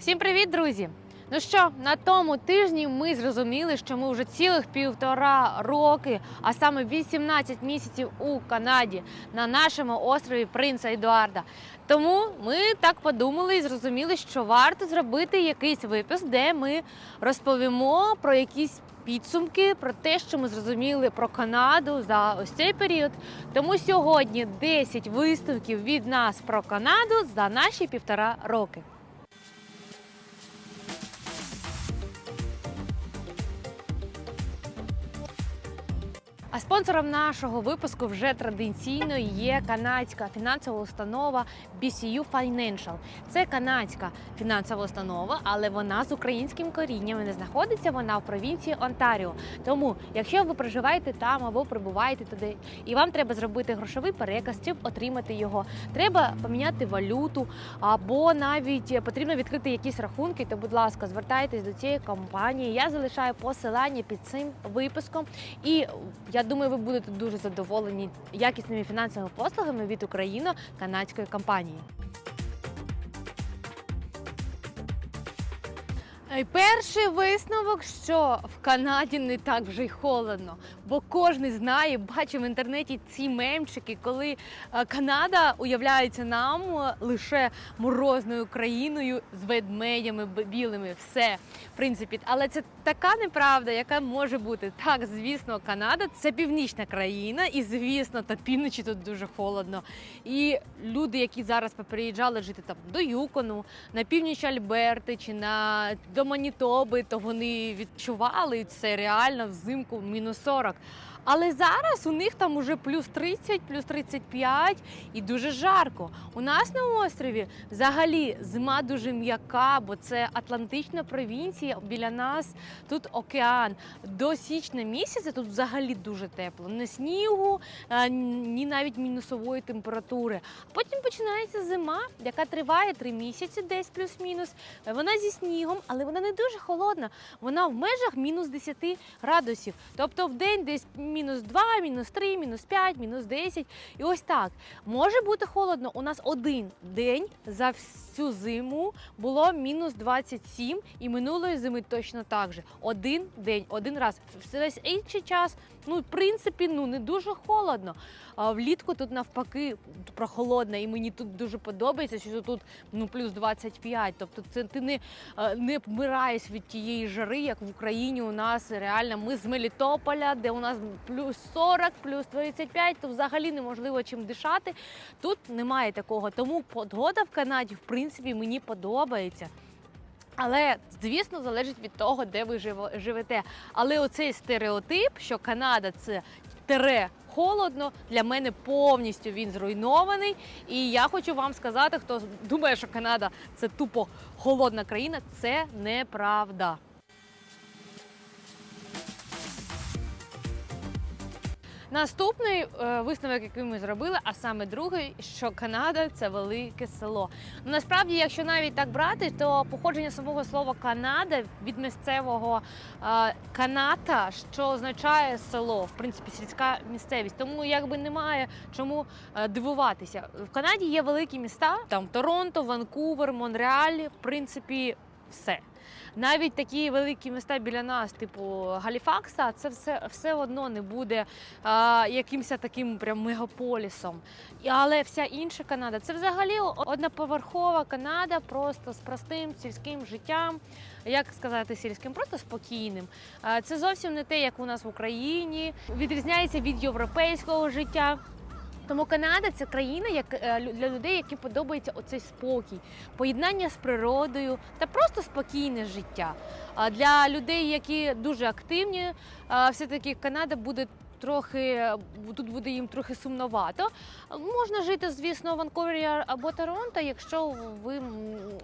Всім привіт, друзі! Ну що, на тому тижні ми зрозуміли, що ми вже цілих півтора роки, а саме 18 місяців у Канаді на нашому острові Принца Едуарда. Тому ми так подумали і зрозуміли, що варто зробити якийсь випуск, де ми розповімо про якісь підсумки, про те, що ми зрозуміли про Канаду за ось цей період. Тому сьогодні 10 висновків від нас про Канаду за наші півтора роки. А спонсором нашого випуску вже традиційно є канадська фінансова установа BCU Financial. Це канадська фінансова установа, але вона з українським корінням. і Не знаходиться вона в провінції Онтаріо. Тому, якщо ви проживаєте там або прибуваєте туди, і вам треба зробити грошовий переказ, щоб отримати його, треба поміняти валюту, або навіть потрібно відкрити якісь рахунки, то, будь ласка, звертайтесь до цієї компанії. Я залишаю посилання під цим випуском. І я думаю, ви будете дуже задоволені якісними фінансовими послугами від україно-канадської компанії. Перший висновок, що в Канаді не так вже й холодно, бо кожен знає, бачив в інтернеті ці мемчики, коли е, Канада уявляється нам е, лише морозною країною з ведмедями білими. Все, в принципі, але це така неправда, яка може бути. Так, звісно, Канада це північна країна, і звісно, та півночі тут дуже холодно. І люди, які зараз приїжджали жити там до Юкону, на північ Альберти чи на до Манітоби, то вони відчували це реально взимку мінус 40. Але зараз у них там уже плюс 30, плюс 35 і дуже жарко. У нас на острові взагалі зима дуже м'яка, бо це Атлантична провінція. Біля нас тут океан. До січня місяця тут взагалі дуже тепло. Не снігу, е, ні навіть мінусової температури. Потім починається зима, яка триває три місяці, десь плюс-мінус. Е, Вона зі снігом, але вона не дуже холодна. Вона в межах мінус 10 градусів. Тобто в день десь мінус 2, мінус 3, мінус 5, мінус 10. І ось так. Може бути холодно. У нас один день за всю зиму було мінус 27, і минулої зими точно так же. Один день, один раз. Весь інший час, ну, в принципі, ну не дуже холодно. А влітку тут навпаки прохолодно, і мені тут дуже подобається, що тут ну плюс 25. Тобто це ти не, е, не вмираєш від тієї жари, як в Україні у нас реально. Ми з Мелітополя, де у нас плюс 40, плюс 25, то взагалі неможливо чим дишати. Тут немає такого. Тому погода в Канаді, в принципі, мені подобається. Але звісно залежить від того, де ви живете. Але оцей стереотип, що Канада це тере холодно, для мене повністю він зруйнований. І я хочу вам сказати, хто думає, що Канада це тупо холодна країна, це неправда. Наступний е, висновок, який ми зробили, а саме другий, що Канада це велике село. Насправді, якщо навіть так брати, то походження самого слова Канада від місцевого е, каната, що означає село, в принципі, сільська місцевість. Тому якби немає чому е, дивуватися. В Канаді є великі міста, там Торонто, Ванкувер, Монреаль, в принципі, все. Навіть такі великі міста біля нас, типу Галіфакса, це все, все одно не буде а, якимось таким прям мегаполісом. Але вся інша Канада це взагалі одноповерхова Канада, просто з простим сільським життям. Як сказати сільським, просто спокійним. А, Це зовсім не те, як у нас в Україні. Відрізняється від європейського життя. Тому Канада це країна, як е, для людей, які подобається оцей спокій, поєднання з природою та просто спокійне життя. А для людей, які дуже активні, все-таки Канада буде. Трохи тут буде їм трохи сумновато. Можна жити, звісно, в Ванкувері або Торонто, якщо ви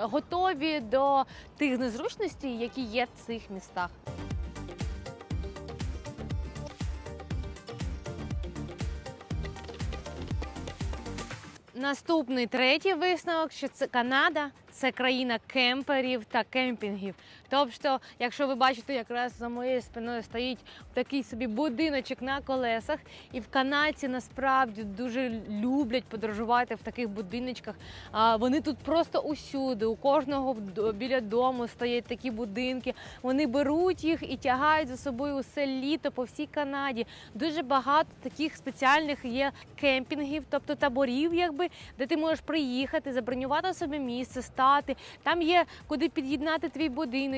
готові до тих незручностей, які є в цих містах. Наступний третій висновок, що це Канада це країна кемперів та кемпінгів. Тобто, якщо ви бачите, якраз за моєю спиною стоїть такий собі будиночок на колесах, і в канадці насправді дуже люблять подорожувати в таких будиночках. Вони тут просто усюди. У кожного біля дому стоять такі будинки. Вони беруть їх і тягають за собою усе літо по всій Канаді. Дуже багато таких спеціальних є кемпінгів, тобто таборів, якби де ти можеш приїхати, забронювати собі місце, стати. Там є куди під'єднати твій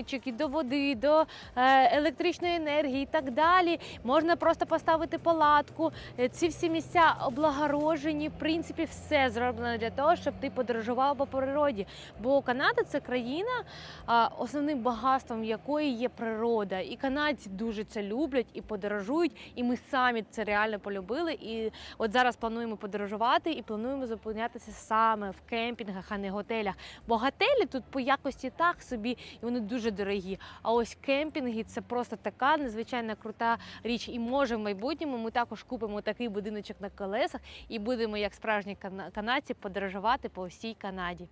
будиночок і до води, до е, електричної енергії і так далі. Можна просто поставити палатку. Е, Ці всі місця облагорожені. В принципі, все зроблено для того, щоб ти подорожував по природі. Бо Канада це країна, основним багатством якої є природа. І канадці дуже це люблять і подорожують. І ми самі це реально полюбили. І от зараз плануємо подорожувати і плануємо зупинятися саме в кемпінгах, а не готелях. Бо готелі тут по якості так собі, і вони дуже дорогі. А ось кемпінги це просто така незвичайна крута річ. І може в майбутньому ми також купимо такий будиночок на колесах і будемо, як справжні кана- канадці, подорожувати по всій Канаді.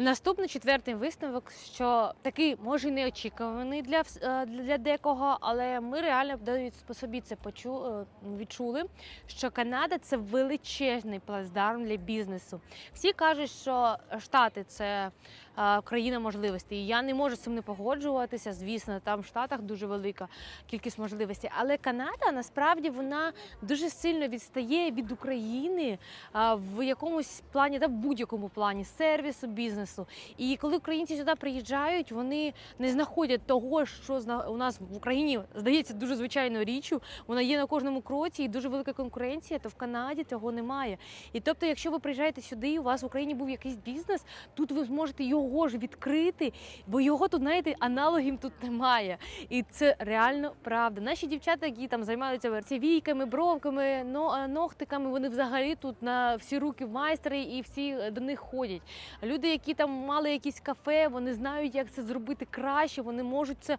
Наступний четвертий висновок, що такий може неочікуваний для, е, для декого, але ми реально по собі це почу, е, відчули, що Канада це величезний плацдарм для бізнесу. Всі кажуть, що Штати це е, країна можливостей. Я не можу з цим не погоджуватися. Звісно, там в Штатах дуже велика кількість можливостей. Але Канада насправді вона дуже сильно відстає від України в якомусь плані, та в будь-якому плані сервісу, бізнесу. І коли українці сюди приїжджають, вони не знаходять того, що у нас в Україні здається дуже звичайною річчю. Вона є на кожному кроці і дуже велика конкуренція. То в Канаді того немає. І тобто, якщо ви приїжджаєте сюди, і у вас в Україні був якийсь бізнес, тут ви зможете його ж відкрити, бо його тут, знаєте, аналогів тут немає. І це реально правда. Наші дівчата, які там займаються війками, бровками, ногтиками, вони взагалі тут на всі руки майстри і всі до них ходять. Люди, які там мали якісь кафе, вони знають, як це зробити краще, вони можуть це.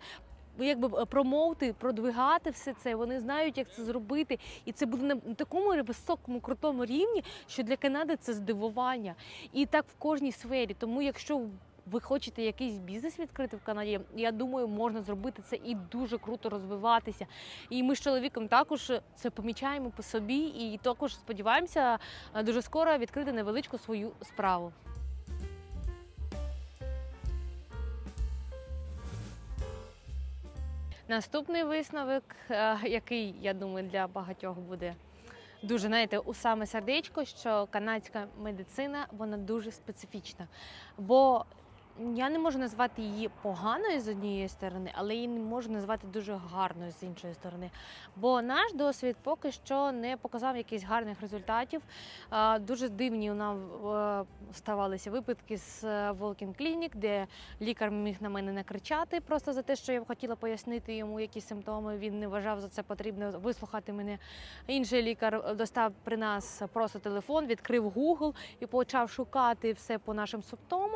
Якби е, промоути, продвигати все це, вони знають, як це зробити, і це буде на такому високому крутому рівні, що для Канади це здивування. І так в кожній сфері. Тому, якщо ви хочете якийсь бізнес відкрити в Канаді, я думаю, можна зробити це і дуже круто розвиватися. І ми з чоловіком також це помічаємо по собі, і також сподіваємося е, дуже скоро відкрити невеличку свою справу. Наступний висновок, е, який я думаю для багатьох буде дуже знаєте, у саме сердечко, що канадська медицина вона дуже специфічна. Бо я не можу назвати її поганою з однієї сторони, але її не можу назвати дуже гарною з іншої сторони. Бо наш досвід поки що не показав якихось гарних результатів. Дуже дивні у нас е, ставалися випадки з е, Walking Clinic, де лікар міг на мене накричати просто за те, що я б хотіла пояснити йому, які симптоми. Він не вважав за це потрібно вислухати мене. Інший лікар достав при нас просто телефон, відкрив Google і почав шукати все по нашим симптомам.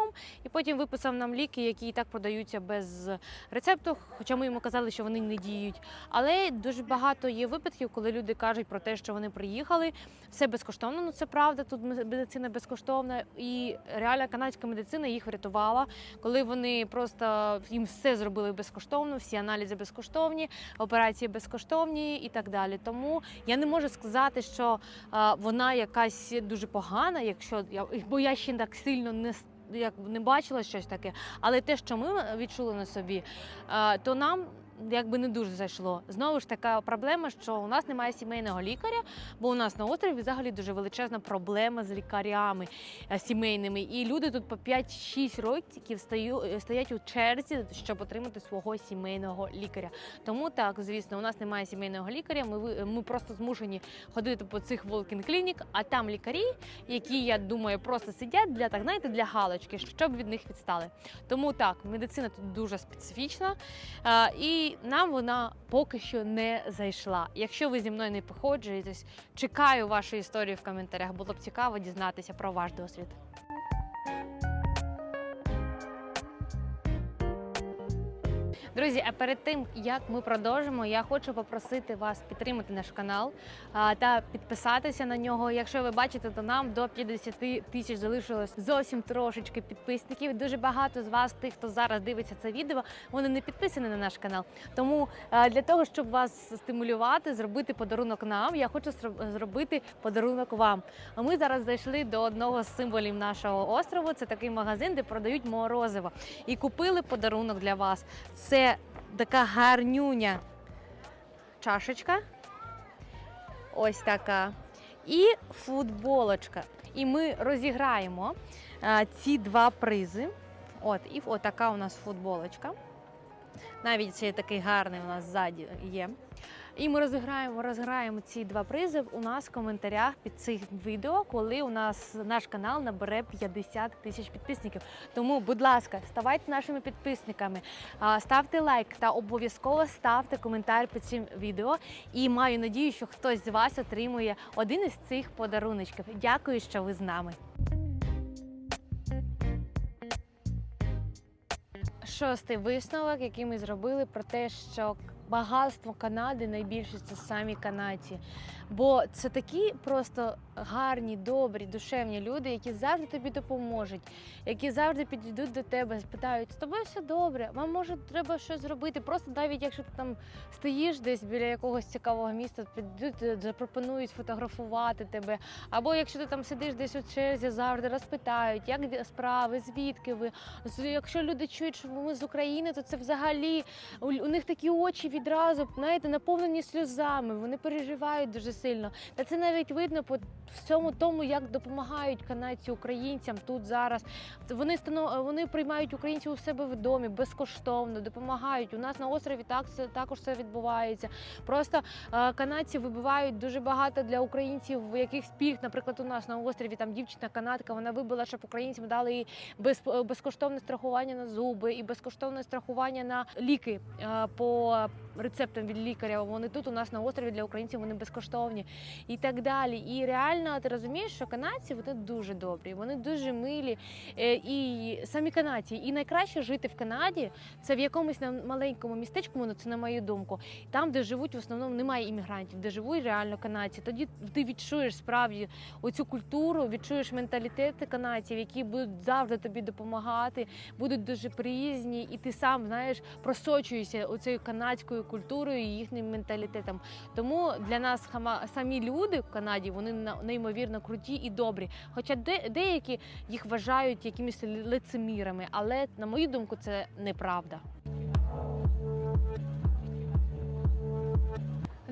І потім виписав нам ліки, які і так продаються без рецепту, хоча ми йому казали, що вони не діють. Але дуже багато є випадків, коли люди кажуть про те, що вони приїхали, все безкоштовно. Ну це правда. Тут медицина безкоштовна, і реальна канадська медицина їх врятувала, коли вони просто їм все зробили безкоштовно, всі аналізи безкоштовні, операції безкоштовні і так далі. Тому я не можу сказати, що а, вона якась дуже погана, якщо бо я ще так сильно не як не бачила щось таке. Але те, що ми відчули на собі, то нам. Якби не дуже зайшло. Знову ж така проблема, що у нас немає сімейного лікаря, бо у нас на острові взагалі дуже величезна проблема з лікарями е, сімейними. І люди тут по 5-6 років е, стоять у черзі, щоб отримати свого сімейного лікаря. Тому так, звісно, у нас немає сімейного лікаря. Ми, ми просто змушені ходити по цих walk-in клінік, а там лікарі, які, я думаю, просто сидять для так, знаєте, для галочки, щоб від них відстали. Тому так, медицина тут дуже специфічна, е, нам вона поки що не зайшла. Якщо ви зі мною не походжуєтесь, чекаю вашої історії в коментарях. Було б цікаво дізнатися про ваш досвід. Друзі, а перед тим як ми продовжимо, я хочу попросити вас підтримати наш канал та підписатися на нього. Якщо ви бачите, то нам до 50 тисяч залишилось зовсім трошечки підписників. Дуже багато з вас, тих, хто зараз дивиться це відео, вони не підписані на наш канал. Тому для того, щоб вас стимулювати, зробити подарунок нам, я хочу зроб- зробити подарунок вам. А ми зараз зайшли до одного з символів нашого острову. Це такий магазин, де продають морозиво. І купили подарунок для вас. Це така гарнюня чашечка. Ось така. І футболочка. І ми розіграємо а, ці два призи. От, і отака у нас футболочка. Навіть ще такий гарний у нас ззаді є. І ми розіграємо, розіграємо ці два призи у нас в коментарях під цим відео, коли у нас наш канал набере 50 тисяч підписників. Тому, будь ласка, ставайте нашими підписниками, ставте лайк та обов'язково ставте коментар під цим відео. І маю надію, що хтось з вас отримує один із цих подаруночків. Дякую, що ви з нами. Шостий висновок, який ми зробили про те, що багатство Канади найбільше це самі канадці. Бо це такі просто гарні, добрі, душевні люди, які завжди тобі допоможуть, які завжди підійдуть до тебе, спитають, з тобою все добре, вам може треба щось зробити. Просто навіть якщо ти там стоїш десь біля якогось цікавого міста, підуть, е, запропонують фотографувати тебе. Або якщо ти там сидиш десь у черзі, завжди розпитають, як справи, звідки ви. Якщо люди чують, що ми з України, то це взагалі у них такі очі відразу, знаєте, наповнені сльозами. Вони переживають дуже сильно. Та це навіть видно по всьому тому, як допомагають канадці українцям тут зараз. Вони вони приймають українців у себе в домі безкоштовно, допомагають. У нас на острові так це також це відбувається. Просто е, канадці вибивають дуже багато для українців яких пільг. Наприклад, у нас на острові там дівчина канадка, вона вибила, щоб українцям дали їй без, безкоштовне страхування на зуби і безкоштовне страхування на ліки е, по рецептам від лікаря. Вони тут у нас на острові для українців вони безкоштовні і так далі. І реально ти розумієш, що канадці вони дуже добрі, вони дуже милі. Е, І самі канадці, і найкраще жити в Канаді це в якомусь маленькому містечку, ну це на мою думку, там, де живуть в основному немає іммігрантів, де живуть реально канадці. Тоді ти відчуєш справді оцю культуру, відчуєш менталітет канадців, які будуть завжди тобі допомагати, будуть дуже приязні, і ти сам знаєш просочуєшся оцією канадською культурою і їхнім менталітетом. Тому для нас хама самі люди в Канаді вони неймовірно круті і добрі. Хоча де, деякі їх вважають якимись лицемірами, але на мою думку, це неправда.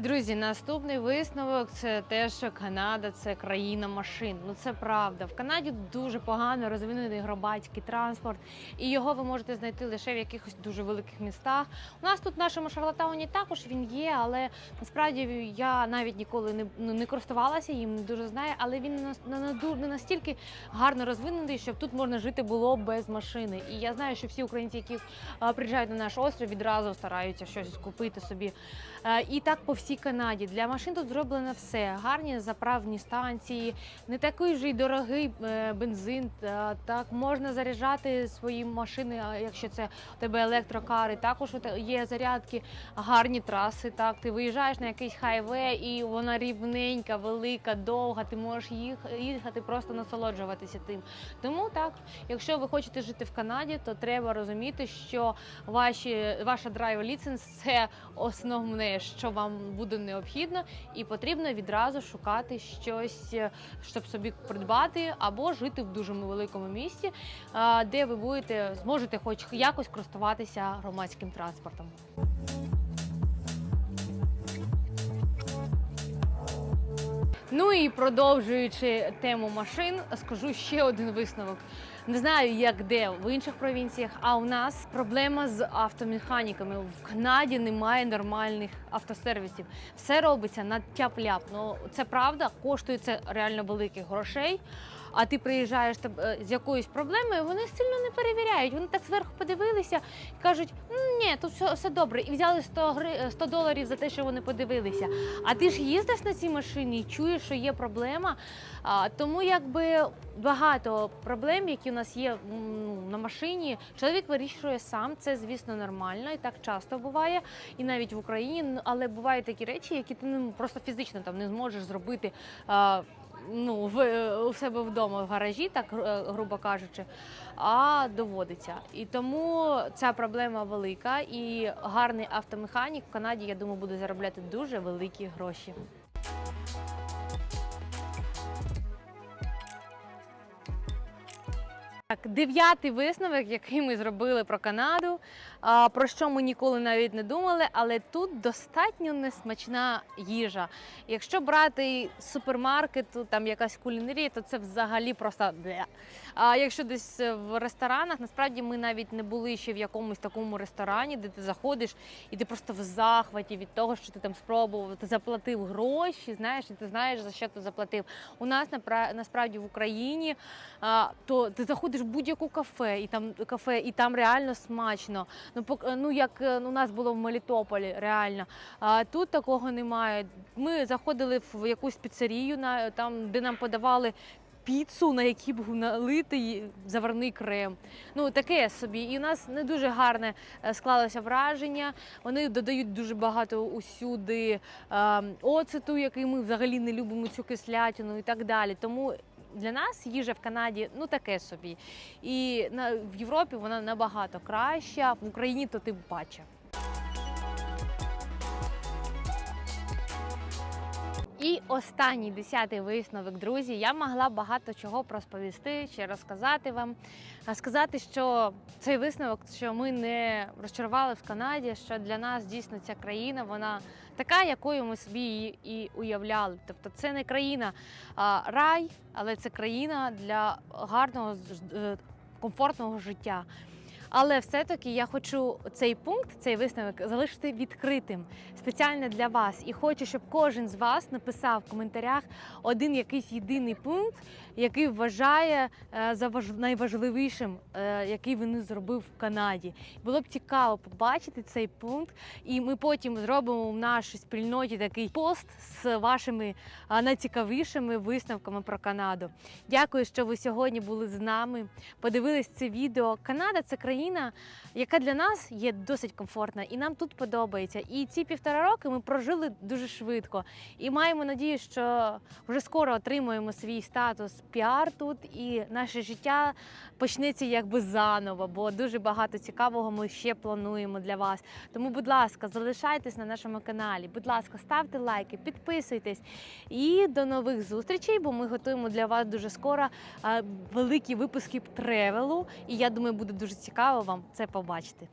Друзі, наступний висновок це те, що Канада це країна машин. Ну це правда. В Канаді дуже погано розвинений громадський транспорт, і його ви можете знайти лише в якихось дуже великих містах. У нас тут в нашому Шарлатауні також він є, але насправді я навіть ніколи не, ну, не користувалася їм, не дуже знаю, але він не, нас- не, не настільки гарно розвинений, щоб тут можна жити було без машини. І я знаю, що всі українці, які приїжджають на наш острів, відразу стараються щось купити собі. Е, І так по всій Канаді. Для машин тут зроблено все. Гарні заправні станції, не такий вже й дорогий е, бензин. Так можна заряджати свої машини, якщо це у тебе електрокари. Також є зарядки, гарні траси. Так, ти виїжджаєш на якийсь хайвей, і вона рівненька, велика, довга. Ти можеш їх- їхати, просто насолоджуватися тим. Тому так, якщо ви хочете жити в Канаді, то треба розуміти, що ваші, ваша драйв ліценз це основне, що вам буде необхідно, і потрібно відразу шукати щось, е, щоб собі придбати, або жити в дуже великому місті, де ви будете зможете хоч якось користуватися громадським транспортом. Ну і продовжуючи тему машин, скажу ще один висновок. Не знаю, як де в інших провінціях, а у нас проблема з автомеханіками. В Канаді немає нормальних автосервісів. Все робиться на тяп-ляп. Ну це правда, коштує це реально великих грошей. а ти приїжджаєш е, з якоюсь проблемою, вони сильно не перевіряють. Вони так зверху подивилися і кажуть, «М, тут все, все добре. І взяли 100, гри, е, 100 доларів за те, що вони подивилися. А ти ж їздиш на цій машині і чуєш, що є проблема. А, тому якби багато проблем, які у нас є ну, на машині, чоловік вирішує сам. Це, звісно, нормально і так часто буває, і навіть в Україні. Але бувають такі речі, які ти ну, просто фізично там не зможеш зробити. А, Ну, в, у себе вдома в гаражі, так е, грубо кажучи, а доводиться. І тому ця проблема велика. І гарний автомеханік в Канаді, я думаю, буде заробляти дуже великі гроші. Так, дев'ятий висновок, який ми зробили про Канаду, про що ми ніколи навіть не думали, але тут достатньо несмачна їжа. Якщо брати з супермаркету, там якась кулінарія, то це взагалі просто бля. А якщо десь в ресторанах, насправді ми навіть не були ще в якомусь такому ресторані, де ти заходиш і ти просто в захваті від того, що ти там спробував, ти заплатив гроші, знаєш, і ти знаєш за що ти заплатив. У нас насправді в Україні то ти заходиш в будь-яку кафе, і там кафе, і там реально смачно. Ну, ну як е, у нас було в Мелітополі, реально. А тут такого немає. Ми заходили в якусь піцерію, на там, де нам подавали. Піцу, на якій був налитий заварний крем. Ну таке собі. І у нас не дуже гарне е, склалося враження. Вони додають дуже багато усюди е, оцету, який ми взагалі не любимо цю кислятину і так далі. Тому для нас їжа в Канаді ну таке собі. І на в Європі вона набагато краща. В Україні то ти бачив. І останній десятий висновок, друзі. Я могла багато чого розповісти чи розказати вам. А Сказати, що цей висновок, що ми не розчарували в Канаді, що для нас дійсно ця країна, вона така, якою ми собі її і уявляли. Тобто, це не країна а, рай, але це країна для гарного комфортного життя. Але все-таки я хочу цей пункт, цей висновок залишити відкритим спеціально для вас. І хочу, щоб кожен з вас написав в коментарях один якийсь єдиний пункт, який вважає е, за найважливішим, е, який він зробив в Канаді. Було б цікаво побачити цей пункт, і ми потім зробимо в нашій спільноті такий пост з вашими найцікавішими висновками про Канаду. Дякую, що ви сьогодні були з нами. Подивились це відео. Канада це країна, яка для нас є досить комфортна, і нам тут подобається. І ці півтора роки ми прожили дуже швидко. І маємо надію, що вже скоро отримуємо свій статус піар тут, і наше життя почнеться якби заново, бо дуже багато цікавого ми ще плануємо для вас. Тому, будь ласка, залишайтесь на нашому каналі. Будь ласка, ставте лайки, підписуйтесь. І до нових зустрічей, бо ми готуємо для вас дуже скоро великі випуски тревелу. І я думаю, буде дуже цікаво вам це побачити.